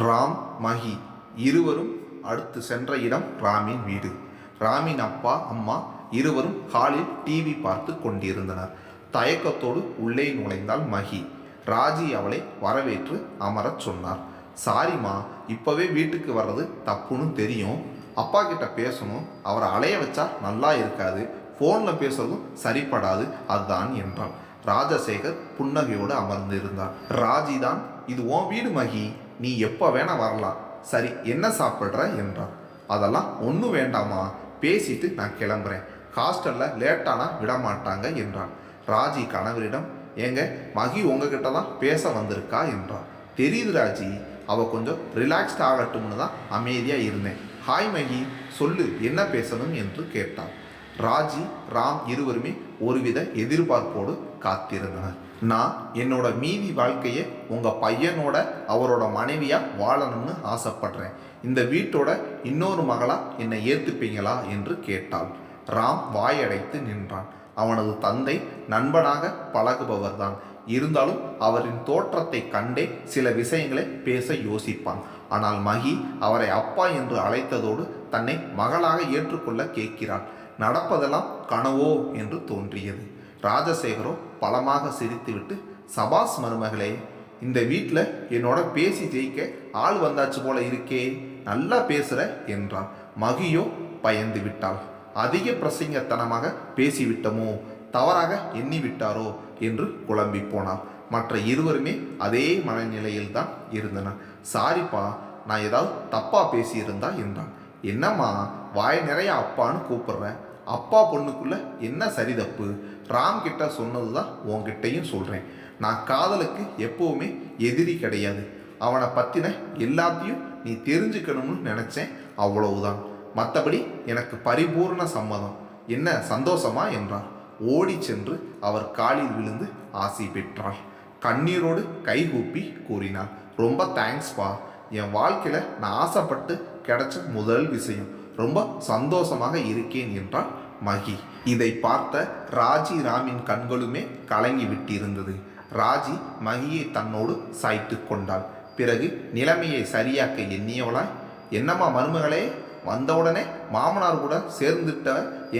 ராம் மகி. இருவரும் அடுத்து சென்ற இடம் ராமின் வீடு. ராமின் அப்பா அம்மா இருவரும் ஹாலில் டிவி பார்த்து கொண்டிருந்தனர். தயக்கத்தோடு உள்ளே நுழைந்தாள் மகி. ராஜி அவளை வரவேற்று அமரச் சொன்னார். சாரிம்மா இப்போவே வீட்டுக்கு வர்றது தப்புன்னு தெரியும். அப்பா கிட்ட பேசணும். அவரை அலைய வச்சா நல்லா இருக்காது. ஃபோனில் பேசுறதும் சரிப்படாது. அதுதான் என்றான். ராஜசேகர் புன்னகையோடு அமர்ந்து இருந்தார் ராஜி தான் இது உன் வீடு மகி. நீ எப்போ வேணா வரலாம். சரி என்ன சாப்பிட்ற? என்றார். அதெல்லாம் ஒன்றும் வேண்டாமா? பேசிட்டு நான் கிளம்புறேன். ஹாஸ்டலில் லேட்டானா விட மாட்டாங்க என்றான். ராஜி கணவரிடம் ஏங்க மகி உங்ககிட்ட தான் பேச வந்திருக்கா? என்றார். தெரியுது ராஜி அவ கொஞ்சம் ரிலாக்ஸ்ட் ஆகட்டும்னு தான் அமைதியாக இருந்தேன். ஹாய் மகி. சொல்லு என்ன பேசணும்? என்று கேட்டான். ராஜி ராம் இருவருமே ஒருவித எதிர்பார்ப்போடு காத்திருந்தனர். நான் என்னோட மீதி வாழ்க்கையை உங்கள் பையனோட அவரோட மனைவியாக வாழணும்னு ஆசைப்படுறேன். இந்த வீட்டோட இன்னொரு மகளாக என்னை ஏற்றுப்பீங்களா என்று கேட்டாள். ராம் வாயடைத்து நின்றான். அவனது தந்தை நண்பனாக பழகுபவர்தான். இருந்தாலும் அவரின் தோற்றத்தை கண்டே சில விஷயங்களை பேச யோசிப்பான். ஆனால் மகி அவரை அப்பா என்று அழைத்ததோடு தன்னை மகளாக ஏற்றுக்கொள்ள கேட்கிறாள். நடப்பதெல்லாம் கனவோ என்று தோன்றியது. ராஜசேகரோ பலமாக சிரித்துவிட்டு சபாஸ் மருமகளே இந்த வீட்டில் என்னோட பேசி ஜெயிக்க ஆள் வந்தாச்சு போல இருக்கே நல்லா பேசுகிற என்றான். மகியோ பயந்து விட்டாள். அதிக பிரசங்கத்தனமாக பேசிவிட்டமோ தவறாக எண்ணி விட்டாரோ என்று குழம்பி போனார் மற்ற இருவருமே அதே மனநிலையில் தான் இருந்தனர். சாரிப்பா நான் ஏதாவது தப்பாக பேசியிருந்தா என்றான். என்னம்மா வாய் நிறைய அப்பான்னு கூப்பிடுறேன் அப்பா பொண்ணுக்குள்ளே என்ன சரி தப்பு ராம் கிட்ட சொன்னது தான் உன்கிட்டையும் சொல்கிறேன் நான் காதலுக்கு எப்போவுமே எதிரி கிடையாது. அவனை பற்றின எல்லாத்தையும் நீ தெரிஞ்சுக்கணும்னு நினச்சேன். அவ்வளவுதான். மற்றபடி எனக்கு பரிபூர்ண சம்மதம். என்ன சந்தோஷமா? என்றார் ஓடி சென்று அவர் காலில் விழுந்து ஆசி பெற்றாள். கண்ணீரோடு கைகூப்பி கூறினார் ரொம்ப தேங்க்ஸ்பா என் வாழ்க்கையில் நான் ஆசைப்பட்டு கிடைச்ச முதல் விஷயம். ரொம்ப சந்தோஷமாக இருக்கேன் என்றாள் மகி. இதை பார்த்த ராஜி ராமின் கண்களுமே கலங்கி விட்டிருந்தது. ராஜி மகியை தன்னோடு சாய்த்து கொண்டாள். பிறகு நிலைமையை சரியாக்க எண்ணியவளாய் என்னம்மா மருமகளே வந்தவுடனே மாமனார் கூட சேர்ந்துட்ட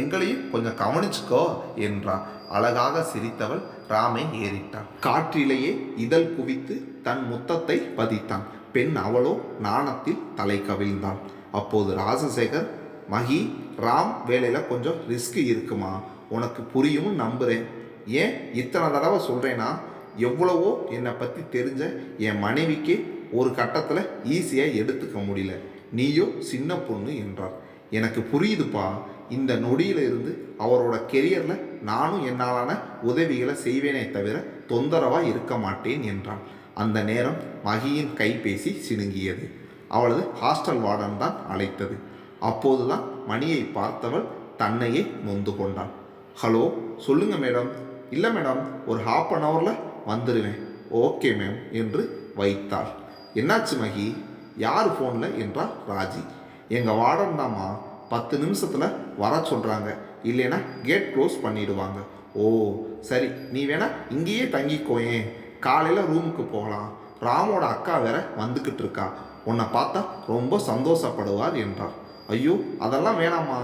எங்களையும் கொஞ்சம் கவனிச்சுக்கோ என்றார் அழகாக சிரித்தவள் ராமை ஏறிட்டாள். காற்றிலேயே இதழ் குவித்து தன் முத்தத்தை பதித்தான். பெண் அவளோ நாணத்தில் தலை கவிழ்ந்தாள் அப்போது ராஜசேகர் மகி ராம் வேலையில் கொஞ்சம் ரிஸ்க் இருக்குமா? உனக்கு புரியும் நம்புகிறேன் ஏன் இத்தனை தடவை சொல்கிறேன்னா எவ்வளவோ என்னை பற்றி தெரிஞ்ச என் மனைவிக்கு ஒரு கட்டத்தில் ஈஸியாக எடுத்துக்க முடியல. நீயோ சின்ன பொண்ணு என்றார். எனக்கு புரியுதுப்பா. இந்த நொடியில் இருந்து அவரோட கெரியரில் நானும் என்னாலான உதவிகளை செய்வேனே தவிர தொந்தரவாக இருக்க மாட்டேன் என்றான். அந்த நேரம் மகியின் கைபேசி சிணுங்கியது. அவளது ஹாஸ்டல் வார்டன் தான் அழைத்தது. அப்போதுதான் மணியை பார்த்தவள் தன்னையே நொந்து கொண்டாள். ஹலோ சொல்லுங்க மேடம். இல்லை மேடம் ஒரு ஹாஃப் அன் ஹவரில் வந்துடுவேன் ஓகே மேம் என்று வைத்தாள். என்னாச்சு மகி? யார் ஃபோனில் என்றார் ராஜி. எங்கள் வார்டன் தாம்மா பத்து நிமிஷத்தில் வர சொல்கிறாங்க இல்லைன்னா கேட் க்ளோஸ் பண்ணிடுவாங்க. ஓ சரி. நீ வேணா இங்கேயே தங்கிக்கோயேன். காலையில் ரூமுக்கு போகலாம். ராமோட அக்கா வேற வந்துக்கிட்டு இருக்கா. உன்னை பார்த்தா ரொம்ப சந்தோஷப்படுவார் என்றார். ஐயோ அதெல்லாம் வேணாமா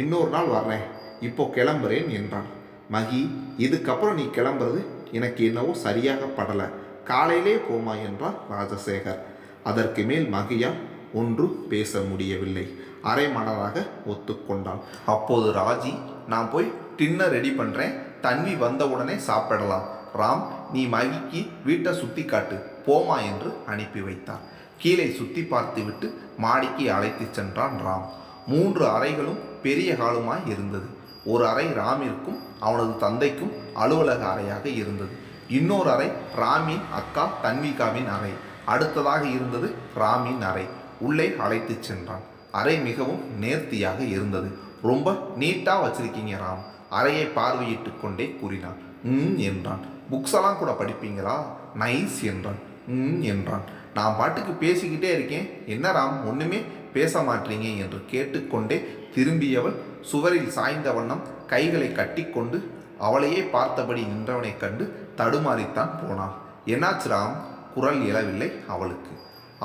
இன்னொரு நாள் வர்றேன். இப்போ கிளம்புறேன் என்றான் மகி இதுக்கப்புறம் நீ கிளம்புறது எனக்கு என்னவோ சரியாக படலை. காலையிலே போமா என்றார் ராஜசேகர். அதற்கு மேல் மகியா ஒன்றும் பேச முடியவில்லை. அரை மனதாக ஒத்துக்கொண்டாள். அப்போது ராஜி நான் போய் டின்னர் ரெடி பண்ணுறேன் தன்வி வந்த உடனே சாப்பிடலாம். ராம் நீ மகிக்கு வீட்டை சுற்றி காட்டு போமா என்று அனுப்பி வைத்தார். கீழே சுற்றி பார்த்துவிட்டு மாடிக்கு அழைத்துச் சென்றான் ராம். மூன்று அறைகளும் பெரிய ஹாலுமாய் இருந்தது. ஒரு அறை ராமிற்கும் அவனது தந்தைக்கும் அலுவலக அறையாக இருந்தது. இன்னொரு அறை ராமின் அக்கா தன்விகாவின் அறை. அடுத்ததாக இருந்தது ராமின் அறை. உள்ளே அழைத்துச் சென்றான். அறை மிகவும் நேர்த்தியாக இருந்தது. ரொம்ப நீட்டாக வச்சிருக்கீங்க ராம். அறையை பார்வையிட்டு கொண்டே கூறினான். ம் என்றான். புக்ஸ் எல்லாம் கூட படிப்பீங்களா? நைஸ் என்றான். ம் என்றான். நான் பாட்டுக்கு பேசிக்கிட்டே இருக்கேன். என்ன ராம் ஒன்றுமே பேச மாட்டீங்க என்று கேட்டுக்கொண்டே திரும்பியவள் சுவரில் சாய்ந்த வண்ணம் கைகளை கட்டிக்கொண்டு அவளையே பார்த்தபடி நின்றவனைக் கண்டு தடுமாறித்தான் போனாள். என்னாச்சு ராம்? குரல் எழவில்லை அவளுக்கு.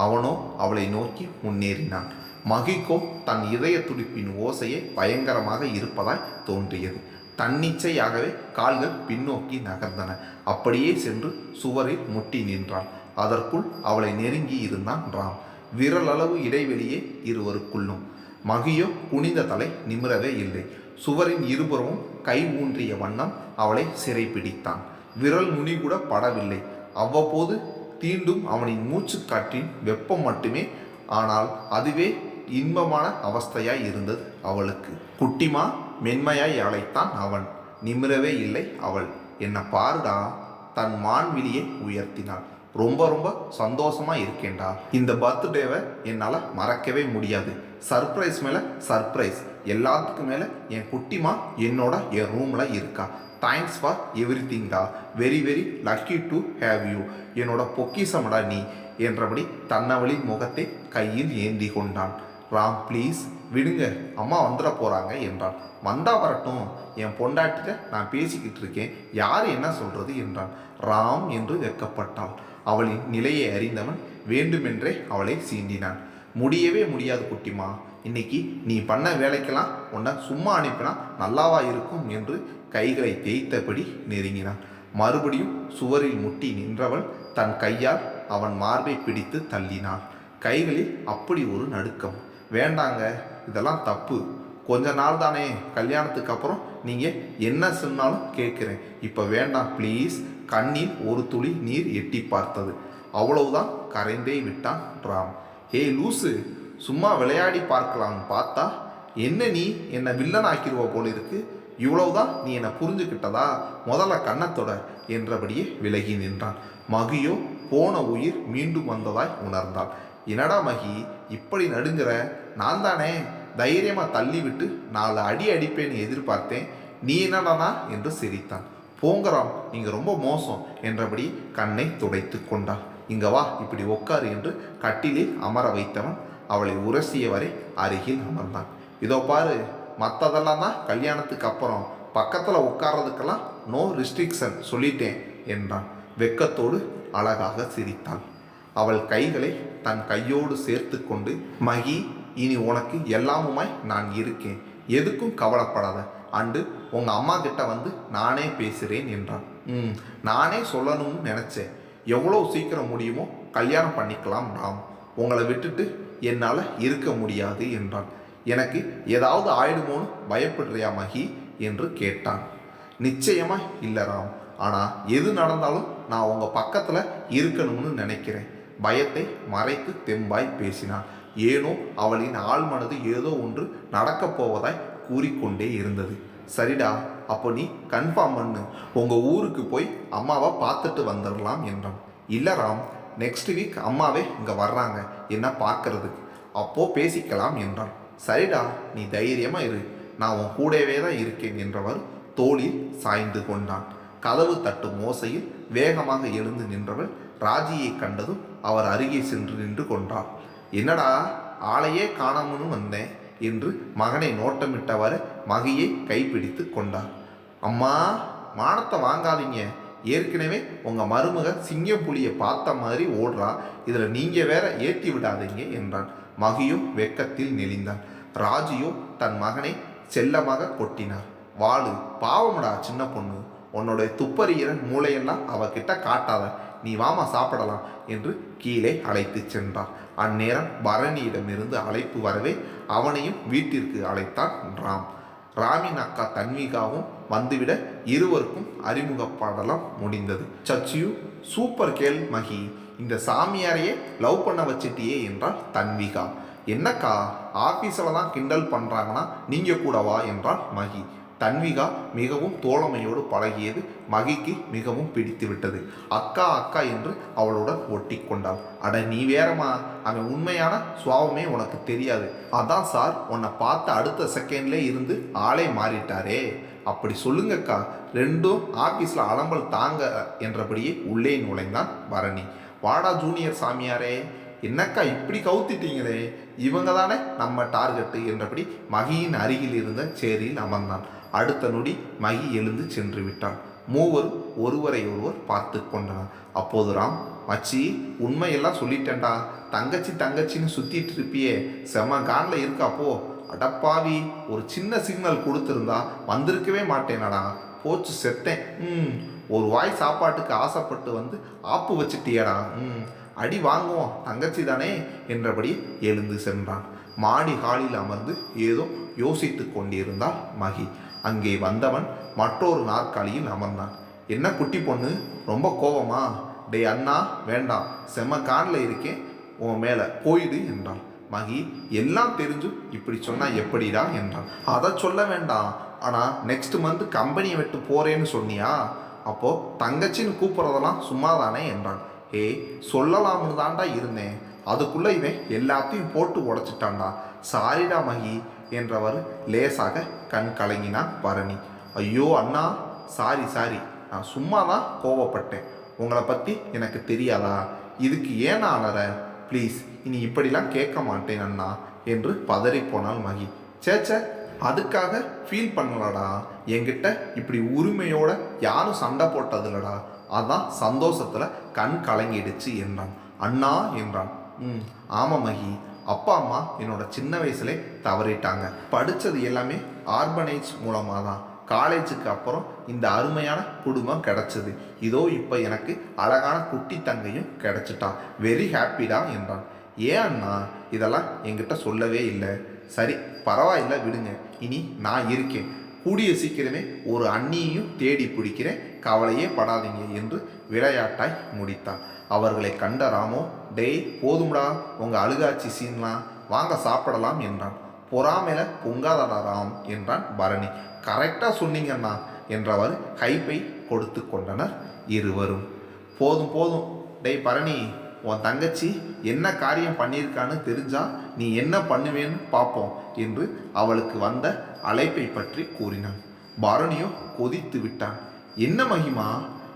அவனோ அவளை நோக்கி முன்னேறினான். மகிக்கோ தன் இதய துடிப்பின் ஓசையே பயங்கரமாக இருப்பதாய் தோன்றியது. தன்னிச்சையாகவே கால்கள் பின்னோக்கி நகர்ந்தன. அப்படியே சென்று சுவரில் முட்டி நின்றாள். அதற்குள் அவளை நெருங்கி இருந்தான் ராம். விரலளவு இடைவெளியே இருவருக்குள்ளும். மகியோ குனிந்த தலை நிமிரவே இல்லை. சுவரின் இருபுறமும் கை ஊன்றிய வண்ணம் அவளை சிறைப்பிடித்தான். விரல் நுனி கூட படவில்லை. அவ்வப்போது தீண்டும் அவனின் மூச்சுக்காற்றின் வெப்பம் மட்டுமே. ஆனால் அதுவே இன்பமான அவஸ்தையாய் இருந்தது அவளுக்கு. குட்டிமா மென்மையாய் அழைத்தான் அவன். நிமிரவே இல்லை அவள். என்ன பாருடா தன் மான்விலியை உயர்த்தினாள். ரொம்ப ரொம்ப சந்தோஷமா இருக்கேன்டா. இந்த பர்த்டேவை என்னால் மறக்கவே முடியாது. சர்ப்ரைஸ் மேலே சர்ப்ரைஸ். எல்லாத்துக்கும் மேலே என் குட்டிமா என்னோட என் ரூமில் இருக்கா. Thanks for every திங்டா very very lucky to have you என்னோட பொக்கிசமடா நீ என்றபடி தன்னவழி முகத்தை கையில் ஏந்தி கொண்டான். ராம் ப்ளீஸ் விடுங்க. அம்மா வந்துட போகிறாங்க என்றான். வந்தா வரட்டும். என் பொண்டாட்டிட்ட நான் பேசிக்கிட்டு இருக்கேன். யார் என்ன சொல்கிறது என்றான். ராம் என்று வெட்கப்பட்டாள். அவளின் நிலையை அறிந்தவன் வேண்டுமென்றே அவளை சீண்டினான். முடியவே முடியாது குட்டிமா. இன்னைக்கு நீ பண்ண வேலைக்கெல்லாம் உன்னை சும்மா அனுப்பினா நல்லாவா இருக்கும் என்று கைகளை தேய்த்தபடி நெருங்கினான். மறுபடியும் சுவரில் முட்டி நின்றவள் தன் கையால் அவன் மார்பை பிடித்து தள்ளினாள். கைகளில் அப்படி ஒரு நடுக்கம். வேண்டாங்க இதெல்லாம் தப்பு. கொஞ்ச நாள் தானே கல்யாணத்துக்கு அப்புறம் நீங்கள் என்ன சொன்னாலும் கேட்குறேன். இப்போ வேண்டாம் ப்ளீஸ் கண்ணில் ஒரு துளி நீர் எட்டி பார்த்தது. அவ்வளவுதான் கரைந்தே விட்டான் ராம். ஏய் லூசு சும்மா விளையாடி பார்க்கலாம்னு பார்த்தா? என்ன நீ என்னை வில்லன் ஆக்கிடுவ போல இருக்கு? இவ்வளவுதான் நீ என்னை புரிஞ்சுக்கிட்டதா? முதல்ல கண்ணத்தொட என்றபடியே விலகி நின்றான். மகியோ போன உயிர் மீண்டும் வந்ததாய் உணர்ந்தாள். என்னடா மகி இப்படி நடுங்கிற? நான் தானே தைரியமாக தள்ளிவிட்டு நாலு அடி அடிப்பேன்னு எதிர்பார்த்தேன். நீ என்னடானா? என்று சிரித்தான். போங்கராம் நீங்கள் ரொம்ப மோசம் என்றபடி கண்ணை துடைத்து கொண்டாள் இங்க வா இப்படி உட்காரு என்று கட்டிலில் அமர வைத்தவன் அவளை உரசியவரை அருகில் அமர்ந்தான். இதோ பாரு மற்றதெல்லாம் தான் கல்யாணத்துக்கு அப்புறம். பக்கத்தில் உட்கார்றதுக்கெல்லாம் நோ ரிஸ்ட்ரிக்ஷன் சொல்லிட்டேன் என்றான். வெக்கத்தோடு அழகாக சிரித்தாள். அவள் கைகளை தன் கையோடு சேர்த்து கொண்டு மகி இனி உனக்கு எல்லாமுமாய் நான் இருக்கேன். எதுக்கும் கவலைப்படாத. அண்டு உங்கள் அம்மா கிட்ட வந்து நானே பேசுகிறேன் என்றான். ம் நானே சொல்லணும்னு நினச்சேன். எவ்வளோ சீக்கிரம் முடியுமோ கல்யாணம் பண்ணிக்கலாம் ராம். உங்களை விட்டுட்டு என்னால் இருக்க முடியாது என்றான். எனக்கு ஏதாவது ஆயிடுமோன்னு பயப்படுறியா மகி? என்று கேட்டான். நிச்சயமாக இல்லை ராம். ஆனால் எது நடந்தாலும் நான் உங்கள் பக்கத்தில் இருக்கணும்னு நினைக்கிறேன். பயத்தை மறைத்து தெம்பாய் பேசினான். ஏனோ அவளின் ஆழ்மனது ஏதோ ஒன்று நடக்கப் போவதாய் கூறிக்கொண்டே இருந்தது. சரிடா அப்போ நீ கன்ஃபார்ம் பண்ணு. உங்கள் ஊருக்கு போய் அம்மாவை பார்த்துட்டு வந்துடலாம் என்றான். இல்லை ராம் நெக்ஸ்ட் வீக் அம்மாவே இங்கே வர்றாங்க. என்ன பார்க்கறதுக்கு? அப்போது பேசிக்கலாம் என்றான். சரிடா நீ தைரியமாக இரு. நான் உன் கூடவே தான் இருக்கேன் என்றவர் தோளில் சாய்ந்து கொண்டான். கதவு தட்டும் மோசையில் வேகமாக எழுந்து நின்றவள் ராஜியை கண்டதும் அவர் அருகே சென்று நின்று கொண்டார் என்னடா ஆளையே காணாமனு வந்தேன். என்று மகனை நோட்டமிட்டவாறு மகையை கைப்பிடித்து கொண்டார். அம்மா மானத்தை வாங்காதீங்க. ஏற்கனவே உங்கள் மருமக சிங்கம் புலியை பார்த்த மாதிரி ஓடுறா. இதில் நீங்கள் வேற ஏற்றி விடாதீங்க என்றான். மகியும் வெக்கத்தில் நெளிந்தான். ராஜியும் தன் மகனை செல்லமாக கொட்டினார். வாழு பாவம்டா சின்ன பொண்ணு. உன்னோட துப்பறிகிற மூளையெல்லாம் அவகிட்ட காட்டாத. நீ வாமா சாப்பிடலாம் என்று கீழே அழைத்துச் சென்றார். அந்நேரம் பரணியிடமிருந்து அழைப்பு வரவே அவனையும் வீட்டிற்கு அழைத்தான் ராம் ராமின் அக்கா தன்விகாவும் வந்துவிட இருவருக்கும் அறிமுகப்பாடலாம் முடிந்தது. சச்சியு சூப்பர் கேள் மகி இந்த சாமியாரையே லவ் பண்ண வச்சிட்டியே என்றால் தன்விகா. என்னக்கா ஆஃபீஸில் தான் கிண்டல் பண்ணுறாங்கன்னா நீங்கள் கூடவா? என்றால் மகி. தன்விகா மிகவும் தோழமையோடு பழகியது. மகிக்கு மிகவும் பிடித்து விட்டது அக்கா அக்கா என்று அவளுடன் ஒட்டி கொண்டாள் அட நீ வேறமா அவன் உண்மையான சுவாவமே உனக்கு தெரியாது. அதான் சார் உன்னை பார்த்த அடுத்த செகண்ட்லே இருந்து ஆளே மாறிட்டாரே. அப்படி சொல்லுங்கக்கா. ரெண்டும் ஆஃபீஸில் அலம்பல் தாங்க என்றபடியே உள்ளே நுழைந்தான் பரணி. வாடா ஜூனியர் சாமியாரே. என்னக்கா இப்படி கவுத்திட்டீங்களே? இவங்க தானே நம்ம டார்கெட்டு என்றபடி மகியின் அருகில் இருந்த சேரியில் அமர்ந்தான். அடுத்த நொடி மகி எழுந்து சென்று விட்டான். மூவரும் ஒருவரை ஒருவர் பார்த்து கொண்டனர். அப்போது ராம் மச்சி உண்மையெல்லாம் சொல்லிட்டேன்டா. தங்கச்சி தங்கச்சின்னு சுத்திட்டு இருப்பியே. செம கான்ல இருக்காப்போ அடப்பாவி ஒரு சின்ன சிக்னல் கொடுத்துருந்தா வந்திருக்கவே மாட்டேனடா. போச்சு செத்தேன். ம் ஒரு வாய் சாப்பாட்டுக்கு ஆசைப்பட்டு வந்து ஆப்பு வச்சுட்டியடா. ம் அடி வாங்குவோம் தங்கச்சி தானே என்றபடி எழுந்து சென்றான். மாடி ஹாலில் அமர்ந்து ஏதோ யோசித்து கொண்டிருந்தாள் மகி. அங்கே வந்தவன் மற்றொரு நாற்காலியில் அமர்ந்தான். என்ன குட்டி பொண்ணு? ரொம்ப கோவமா? டேய் அண்ணா வேண்டாம். செம கானில் இருக்கேன். உன் மேலே போயிடு என்றான். மகி எல்லாம் தெரிஞ்சும் இப்படி சொன்னால் எப்படிடா? என்றான். அதை சொல்ல வேண்டாம். ஆனால் நெக்ஸ்ட் மந்த் கம்பெனியை விட்டு போகிறேன்னு சொன்னியா? அப்போ தங்கச்சின்னு கூப்பிட்றதெல்லாம் சும்மா தானே என்றான். ஏய் சொல்லலாம்னு தாண்டா இருந்தேன். அதுக்குள்ளே இவன் எல்லாத்தையும் போட்டு உடச்சிட்டான்டா. சாரிடா மகி. என்றவர் லேசாக கண் கலங்கினான் பரணி. ஐயோ அண்ணா! Sorry sorry. நான் சும்மா தான் கோவப்பட்டேன். உங்களை பற்றி எனக்கு தெரியாதா? இதுக்கு ஏன் அலற? ப்ளீஸ் இனி இப்படிலாம் கேட்க மாட்டேன் அண்ணா என்று பதறிப்போனாள் மகி. சேச்ச அதுக்காக ஃபீல் பண்ணலடா. என்கிட்ட இப்படி உரிமையோட யாரும் சண்டை போட்டதில்லடா. அதான் சந்தோஷத்தில் கண் கலங்கிடுச்சு என்றான். அண்ணா என்றான். ம் ஆமாம் மகி. அப்பா அம்மா என்னோட சின்ன வயசுலே தவறிட்டாங்க. படித்தது எல்லாமே ஆர்பனைஸ் மூலமாக தான் காலேஜுக்கு அப்புறம் இந்த அருமையான குடும்பம் கிடச்சிது. இதோ இப்போ எனக்கு அழகான குட்டி தங்கையும் கிடச்சிட்டான். வெரி ஹாப்பிடா என்றான். ஏன்னா இதெல்லாம் என்கிட்ட சொல்லவே இல்லை. சரி பரவாயில்ல விடுங்க. இனி நான் இருக்கேன். கூடிய சீக்கிரமே ஒரு அண்ணியையும் தேடி பிடிக்கிறேன். கவலையே படாதீங்க என்று விளையாட்டாய் முடித்தான். அவர்களை கண்ட ராமோ டேய் போதும்டா. உங்கள் அழுகாச்சி சீன்லாம். வாங்க சாப்பிடலாம் என்றான். பொறாமையில பொங்காதடா ராம் என்றான் பரணி. கரெக்டாக சொன்னீங்கண்ணா என்றவர் கைப்பை கொடுத்து கொண்டனர் இருவரும். போதும் போதும். டேய் பரணி உன் தங்கச்சி என்ன காரியம் பண்ணியிருக்கான்னு தெரிஞ்சா நீ என்ன பண்ணுவேன்னு பார்ப்போம் என்று அவளுக்கு வந்த அழைப்பை பற்றி கூறினான். பரணியோ கொதித்து விட்டான். என்ன மகிமா?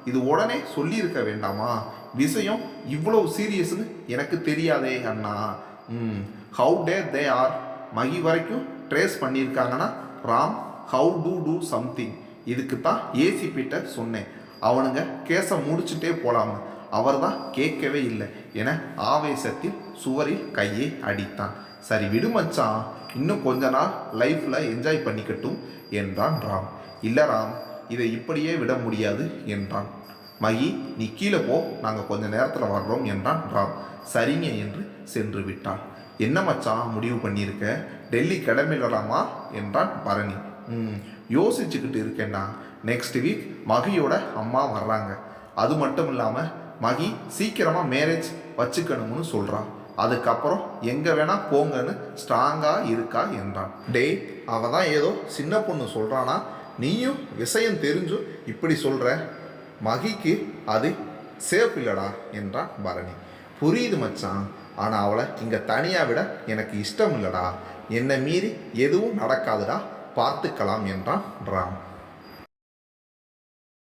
இது உடனே சொல்லியிருக்க வேண்டாமா? விஷயம் இவ்வளவு சீரியஸ்னு எனக்கு தெரியாதே அண்ணா. ம் ஹவு டே தே ஆர் மகி வரைக்கும் ட்ரேஸ் பண்ணியிருக்காங்கன்னா Ram how to do something இதுக்கு தான் ஏசிபிட்ட சொன்னேன். அவனுங்க கேஸை முடிச்சுட்டே போலாமா அவர் தான் கேட்கவே இல்லை என ஆவேசத்தில் சுவரில் கையை அடித்தான். சரி விடு மச்சான் இன்னும் கொஞ்ச நாள் லைஃப்பில் என்ஜாய் பண்ணிக்கட்டும் என்றான் ராம். இல்லை ராம் இதை இப்படியே விட முடியாது என்றான். மகி நீ கீழே போ நாங்கள் கொஞ்ச நேரத்தில் வர்றோம் என்றான் ராம். சரிங்க என்று சென்று விட்டான். என்ன மச்சான் முடிவு பண்ணியிருக்க? டெல்லி கிளம்பிடலாமா என்றான் பரணி. ம் யோசிச்சுக்கிட்டு இருக்கேன்டா. நெக்ஸ்ட் வீக் மகியோட அம்மா வர்றாங்க. அது மட்டும் இல்லாமல் மகி சீக்கிரமாக மேரேஜ் வச்சுக்கணும்னு சொல்கிறான் அதுக்கப்புறம் எங்கே வேணால் போங்கன்னு ஸ்ட்ராங்காக இருக்கா என்றான். டே அவள் தான் ஏதோ சின்ன பொண்ணு சொல்கிறானா நீயும் விஷயம் தெரிஞ்சும் இப்படி சொல்கிற மகிக்கு அது சேஃப் இல்லடா என்றான் பரணி. புரியுது மச்சான் ஆனால் அவளை இங்கே தனியாக விட எனக்கு இஷ்டம் இல்லடா. என்னை மீறி எதுவும் நடக்காதுடா பார்த்துக்கலாம் என்றான் ராம்.